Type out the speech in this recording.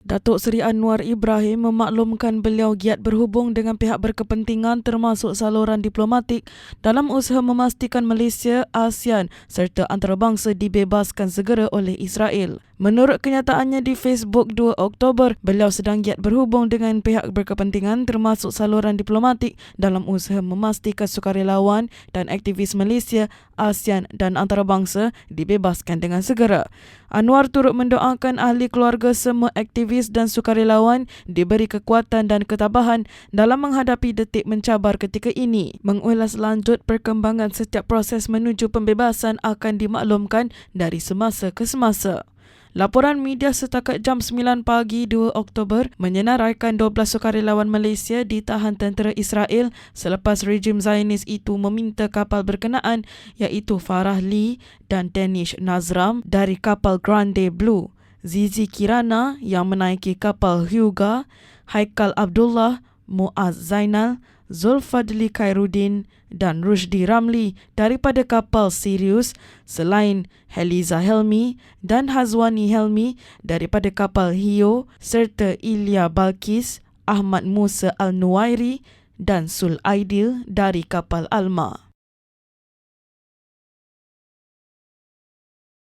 Datuk Seri Anwar Ibrahim memaklumkan beliau giat berhubung dengan pihak berkepentingan termasuk saluran diplomatik dalam usaha memastikan Malaysia, ASEAN serta antarabangsa dibebaskan segera oleh Israel. Menurut kenyataannya di Facebook 2 Oktober, beliau sedang giat berhubung dengan pihak berkepentingan termasuk saluran diplomatik dalam usaha memastikan sukarelawan dan aktivis Malaysia, ASEAN dan antarabangsa dibebaskan dengan segera. Anwar turut mendoakan ahli keluarga semua aktivis dan sukarelawan diberi kekuatan dan ketabahan dalam menghadapi detik mencabar ketika ini. Mengulas lanjut perkembangan setiap proses menuju pembebasan akan dimaklumkan dari semasa ke semasa. Laporan media setakat jam 9 pagi 2 Oktober menyenaraikan 12 sukarelawan Malaysia ditahan tentera Israel selepas rejim Zionis itu meminta kapal berkenaan iaitu Farah Lee dan Danish Nazram dari kapal Grande Blue. Zizi Kirana yang menaiki kapal Hyuga, Haikal Abdullah, Muaz Zainal, Zulfadli Khairuddin dan Rushdi Ramli daripada kapal Sirius selain Heliza Helmi dan Hazwani Helmi daripada kapal Hio serta Ilya Balkis, Ahmad Musa Al-Nuwairi dan Sul Aidil dari kapal Alma.